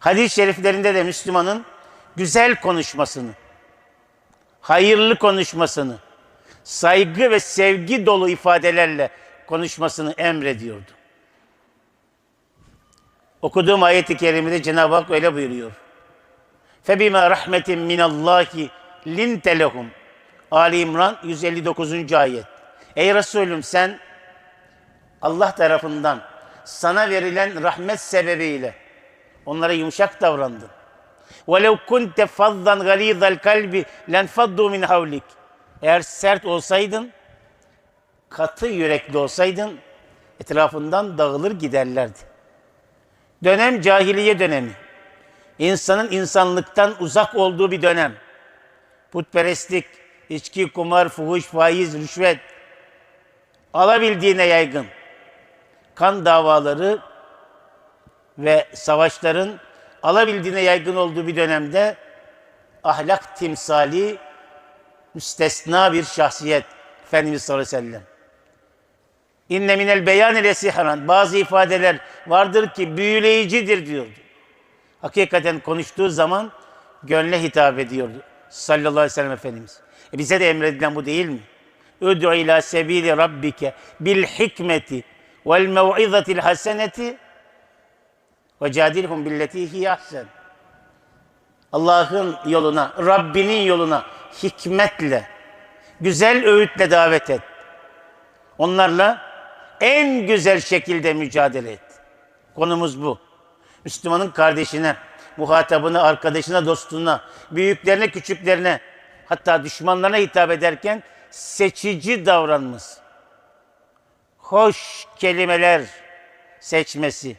Hadis-i şeriflerinde de Müslümanın güzel konuşmasını, hayırlı konuşmasını, saygı ve sevgi dolu ifadelerle konuşmasını emrediyordu. Okuduğum ayet-i kerimede Cenab-ı Hak öyle buyuruyor. فَبِمَا رَحْمَةٍ مِنَ اللّٰهِ لِنْتَ لَهُمْ Ali İmran 159. ayet. Ey Resulüm sen Allah tarafından sana verilen rahmet sebebiyle onlara yumuşak davrandın. وَلَوْ كُنْتَ فَضَّنْ غَلِيظَ الْقَلْبِ لَنْفَضُّوا مِنْ حَوْلِكَ Eğer sert olsaydın, katı yürekli olsaydın etrafından dağılır giderlerdi. Dönem cahiliye dönemi. İnsanın insanlıktan uzak olduğu bir dönem. Putperestlik, içki, kumar, fuhuş, faiz, rüşvet alabildiğine yaygın. Kan davaları ve savaşların alabildiğine yaygın olduğu bir dönemde ahlak timsali müstesna bir şahsiyet Efendimiz sallallahu aleyhi ve sellem. İnne minel beyan ile sihran. Bazı ifadeler vardır ki büyüleyicidir diyordu. Hakikaten konuştuğu zaman gönle hitap ediyordu. Sallallahu aleyhi ve sellem Efendimiz. E bize de emredilen bu değil mi? Üd'u ila sebili rabbike bil hikmeti vel mev'izatil haseneti ve cadilhum billeti hiye. Allah'ın yoluna, Rabbinin yoluna hikmetle, güzel öğütle davet et. Onlarla en güzel şekilde mücadele et. Konumuz bu. Müslümanın kardeşine, muhatabına, arkadaşına, dostuna, büyüklerine, küçüklerine, hatta düşmanlarına hitap ederken seçici davranması. Hoş kelimeler seçmesi